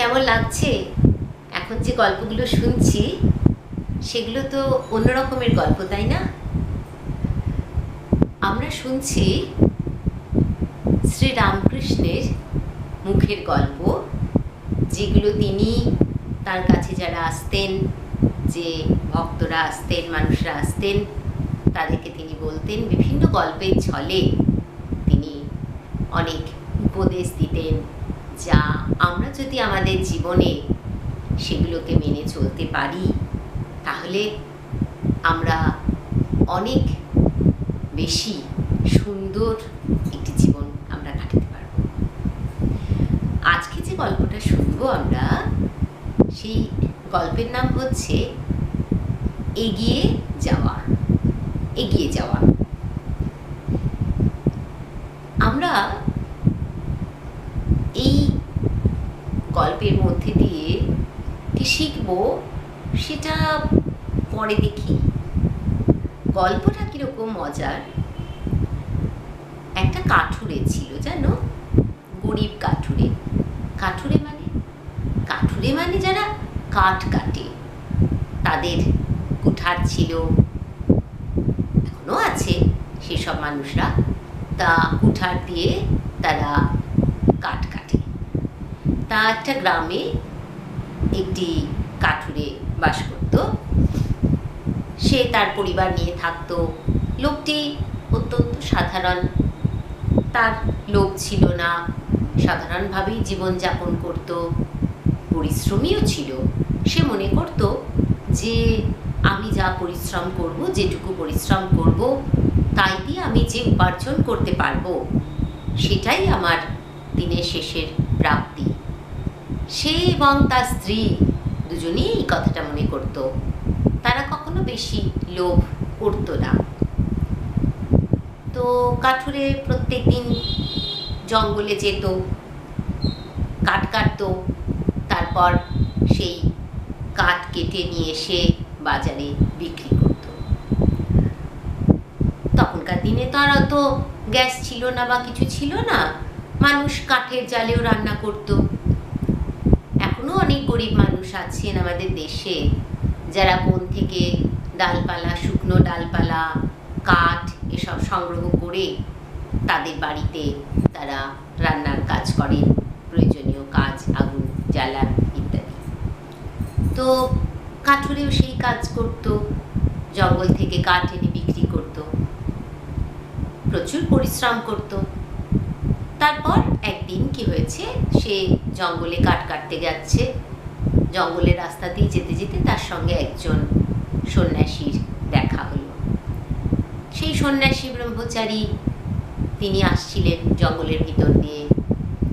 কেমন লাগছে? এখন যে গল্পগুলো শুনছি, সেগুলো তো অন্য রকমের গল্প, তাই না? আমরা শুনছি শ্রী রামকৃষ্ণের মুখের গল্প, যেগুলো তিনি তার কাছে যারা আসতেন, যে ভক্তরা আসতেন, মানুষরা আসতেন, তাদেরকে তিনি বলতেন বিভিন্ন গল্পের ছলে তিনি অনেক উপদেশ দিতেন। যদি আমাদের জীবনে সেগুলোকে মেনে চলতে পারি, তাহলে আমরা অনেক বেশি সুন্দর একটি জীবন আমরা কাটাতে পারব। আজকে যে গল্পটা শুনব আমরা, সেই গল্পের নাম হচ্ছে এগিয়ে যাওয়া এগিয়ে যাওয়া। আমরা এই গল্পের মধ্যে দিয়ে কি শিখব সেটা পরে দেখি। গল্পটা কীরকম মজার? একটা কাঠুরে ছিল, জানো? গরিব কাঠুরে। কাঠুরে মানে? কাঠুরে মানে যারা কাঠ কাটে। তাদের কুঠার ছিল। এখনও আছে সেসব মানুষরা। তা কুঠার দিয়ে তারা কাঠ কাটে। তা একটা গ্রামে একটি কাঠুরে বাস করত। সে তার পরিবার নিয়ে থাকতো। লোকটি অত্যন্ত সাধারণ। তার লোক ছিল না। সাধারণভাবেই জীবনযাপন করত। পরিশ্রমীও ছিল। সে মনে করত যে, আমি যা পরিশ্রম করব, যেটুকু পরিশ্রম করব, তাই দিয়ে আমি যে উপার্জন করতে পারব, সেটাই আমার দিনের শেষের প্রাপ্তি। সে এবং তার স্ত্রী দুজনেই এই কথাটা মনে করত। তারা কখনো বেশি লোভ করতো না। তো কাঠুরে প্রত্যেক দিন জঙ্গলে যেত, কাঠ কাটতো, তারপর সেই কাঠ কেটে নিয়ে এসে বাজারে বিক্রি করত। তখনকার দিনে তো আর অত গ্যাস ছিল না বা কিছু ছিল না। মানুষ কাঠের জালেও রান্না করত। অনেক গরিব মানুষ আছেন আমাদের দেশে, যারা বন থেকে ডালপালা, শুকনো ডালপালা, কাঠ এসব সংগ্রহ করে তাদের বাড়িতে তারা রান্নার কাজ করেন, প্রয়োজনীয় কাজ, আগুন জ্বালান ইত্যাদি। তো কাঠুরেও সেই কাজ করত, জঙ্গল থেকে কাঠ এনে বিক্রি করত, প্রচুর পরিশ্রম করত। তারপর একদিন কি হয়েছে? সে জঙ্গলে কাঠ কাটতে যাচ্ছে। জঙ্গলের রাস্তা দিয়ে যেতে যেতে তার সঙ্গে একজন সন্ন্যাসীর দেখা হলো। সেই সন্ন্যাসী ব্রহ্মচারী তিনি আসছিলেন জঙ্গলের ভিতর দিয়ে।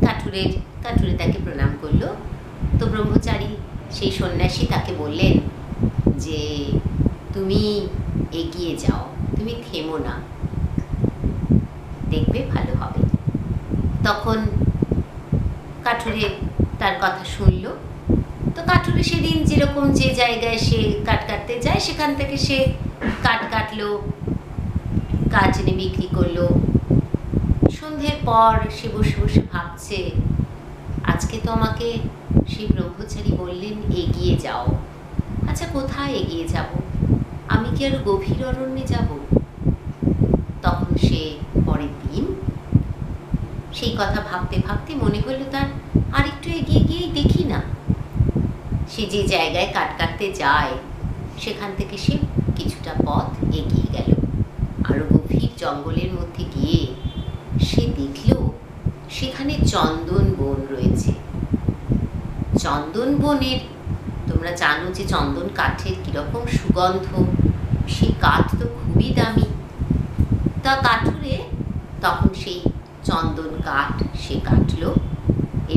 কাঠুরের, কাঠুরে তাকে প্রণাম করল। তো ব্রহ্মচারী সেই সন্ন্যাসী তাকে বললেন যে, তুমি এগিয়ে যাও, তুমি থেমো না। দেখবে ভালো হবে। তখন কাঠুরে তার কথা শুনল। তো কাঠুরে সেদিন যেরকম যে জায়গায় সে কাঠ কাটতে যায়, সেখান থেকে সে কাঠ কাটলো কাঠ এনে বিক্রি করল। সন্ধ্যের পর সে বসে বসে ভাবছে, আজকে তো আমাকে সেই ব্রহ্মচারী বললেন, এগিয়ে যাও। আচ্ছা কোথায় এগিয়ে যাব? আমি কি আর গভীর অরণ্যে যাব তখন সে পরের দিন সেই কথা ভাবতে ভাবতে মনে হলো তার আরেকটু এগিয়ে গিয়েই দেখি না। সে যে জায়গায় কাট কাটতে যায়, সেখান থেকে সে কিছুটা পথ এগিয়ে গেল। আরও গভীর জঙ্গলের মধ্যে গিয়ে সে দেখল, সেখানে চন্দন বন রয়েছে। চন্দন বনের, তোমরা জানো যে চন্দন কাঠের কীরকম সুগন্ধ, সেই কাঠ তো খুবই দামি। তা কাঠুরে তখন সেই চন্দন কাঠ সে কাটলো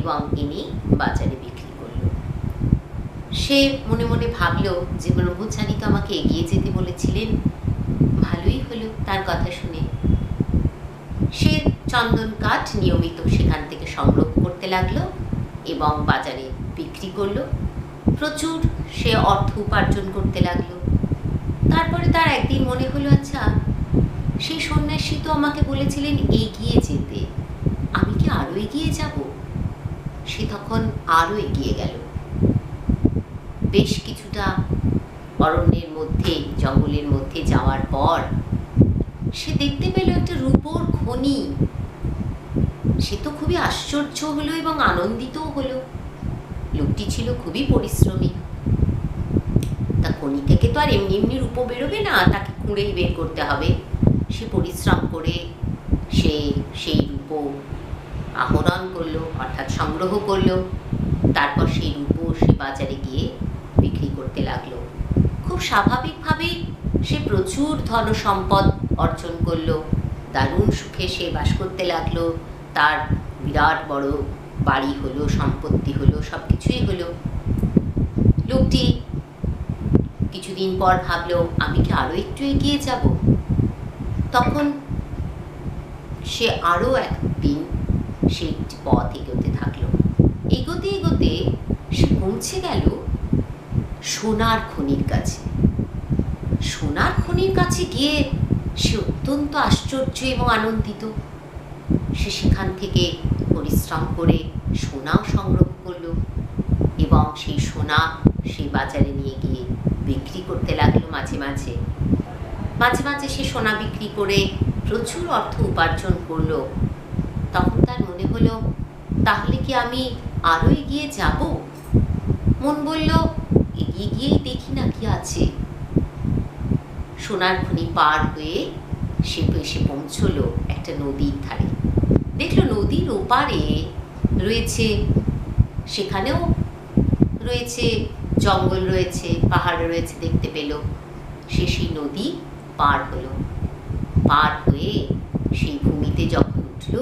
এবং এনে বাজারে বিক্রি করল। সে মনে মনে ভাবলো যে ব্রহ্মচারী তো আমাকে এগিয়ে যেতে বলেছিলেন। ভালোই হলো তার কথা শুনে। সে চন্দন কাঠ নিয়মিত সেখান থেকে সংগ্রহ করতে লাগল এবং বাজারে বিক্রি করল। প্রচুর সে অর্থ উপার্জন করতে লাগল। তারপরে তার একদিন মনে হলো আচ্ছা সেই সন্ন্যাসী তো আমাকে বলেছিলেন, এগিয়ে যেতে। আমি কি আরও এগিয়ে যাব? সে তখন আরও এগিয়ে গেল। বেশ কিছুটা অরণ্যের মধ্যে, জঙ্গলের মধ্যে যাওয়ার পর সে দেখতে পেল একটা রূপোর খনি। সে তো খুবই আশ্চর্য হলো এবং আনন্দিতও হলো। লোকটি ছিল খুবই পরিশ্রমী। তা খনি থেকে তো আর এমনি এমনি রূপো বেরোবে না, তাকে খুঁড়েই বের করতে হবে। সে পরিশ্রম করে সে সেই রূপো আহরণ করল, অর্থাৎ সংগ্রহ করল। তারপর সেই রূপো সে বাজারে গিয়ে বিক্রি করতে লাগল। খুব স্বাভাবিকভাবেই সে প্রচুর ধন সম্পদ অর্জন করল। দারুণ সুখে সে বাস করতে লাগল। তার বিরাট বড় বাড়ি হলো, সম্পত্তি হলো সব কিছুই হলো। লোকটি কিছুদিন পর ভাবলো, আমি কি আরও একটু এগিয়ে যাব? তখন সে আরও একদিন সে একটি পথ এগোতে থাকল। এগোতে এগোতে সে পৌঁছে গেল সোনার খনির কাছে। সোনার খনির কাছে গিয়ে সে অত্যন্ত আশ্চর্য এবং আনন্দিত। সে সেখান থেকে পরিশ্রম করে সোনাও সংগ্রহ করল এবং সেই সোনা সেই বাজারে নিয়ে গিয়ে বিক্রি করতে লাগল মাঝে মাঝে। মাঝে মাঝে সে সোনা বিক্রি করে প্রচুর অর্থ উপার্জন করল। তখন তার মনে হলো, তাহলে কি আমি আরও এগিয়ে যাব? মন বলল, এগিয়ে গিয়েই দেখি না কি আছে। সোনার খনি পার হয়ে সে এসে পৌঁছলো একটা নদীর ধারে। দেখল নদীর ওপারে রয়েছে, সেখানেও রয়েছে, জঙ্গল রয়েছে, পাহাড় রয়েছে দেখতে পেল। সে সেই নদী পার হলো। পার হয়ে সেই ভূমিতে যখন উঠল,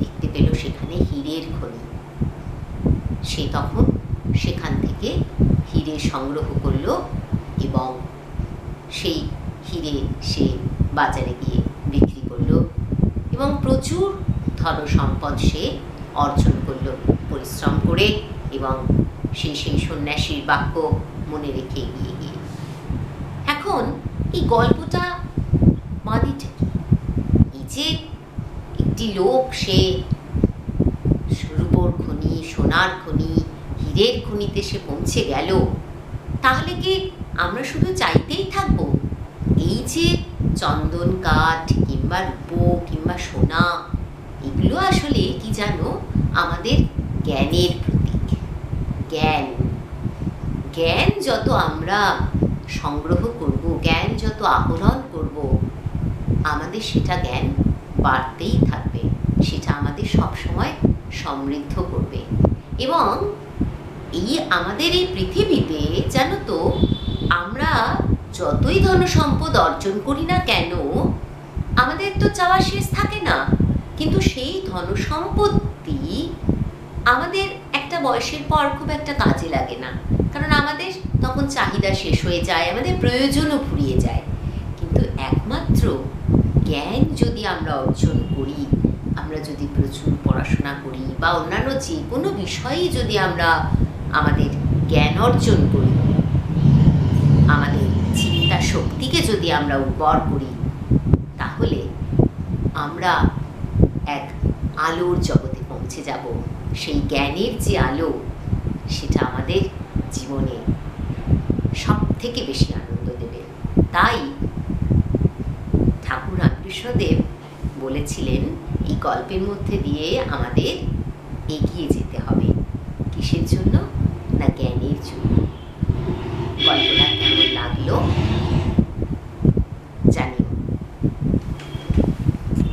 দেখতে পেল সেখানে হীরের খনি। সে তখন সেখান থেকে হিরে সংগ্রহ করল এবং সেই হিরে সে বাজারে গিয়ে বিক্রি করল এবং প্রচুর ধন সম্পদ সে অর্জন করল। পরিশ্রম করে এবং সে সেই সন্ন্যাসীর বাক্য মনে রেখে এগিয়ে গিয়ে। এখন এই গল্পটা মানেটা কি এই যে একটি লোক, সে রূপোর খনি, সোনার খনি, হীরের খনিতে সে পৌঁছে গেল। তাহলে কি আমরা শুধু চাইতেই থাকব? এই যে চন্দন কাঠ কিংবা রূপো কিংবা সোনা, এগুলো আসলে কি জানো? আমাদের জ্ঞানের প্রতীক। জ্ঞান। জ্ঞান যত আমরা সংগ্রহ করব, জ্ঞান যত আহরণ করব, আমাদের সেটা জ্ঞান বাড়তেই থাকবে। সেটা আমাদের সবসময় সমৃদ্ধ করবে। এবং এই আমাদের এই পৃথিবীতে জানো তো, আমরা যতই ধন সম্পদ অর্জন করি না কেন, আমাদের তো চাওয়া শেষ থাকে না। কিন্তু সেই ধন সম্পত্তি আমাদের একটা বয়সের পর খুব একটা কাজে লাগে না। কারণ আমাদের তখন চাহিদা শেষ হয়ে যায়, আমাদের প্রয়োজনও ফুরিয়ে যায়। কিন্তু একমাত্র জ্ঞান যদি আমরা অর্জন করি, আমরা যদি প্রচুর পড়াশোনা করি বা অন্যান্য যে কোনো বিষয়েই যদি আমরা আমাদের জ্ঞান অর্জন করি, আমাদের চিন্তা শক্তিকে যদি আমরা উর্বর করি, তাহলে আমরা এক আলোর জগতে পৌঁছে যাব। সেই জ্ঞানের যে আলো, সেটা আমাদের জীবনে সব থেকে বেশি আনন্দ দেবে। তাই ঠাকুর রামকৃষ্ণদেব বলেছিলেন, এই গল্পের মধ্যে দিয়ে আমাদের এগিয়ে যেতে হবে। কিসের জন্য? না জ্ঞানের জন্য?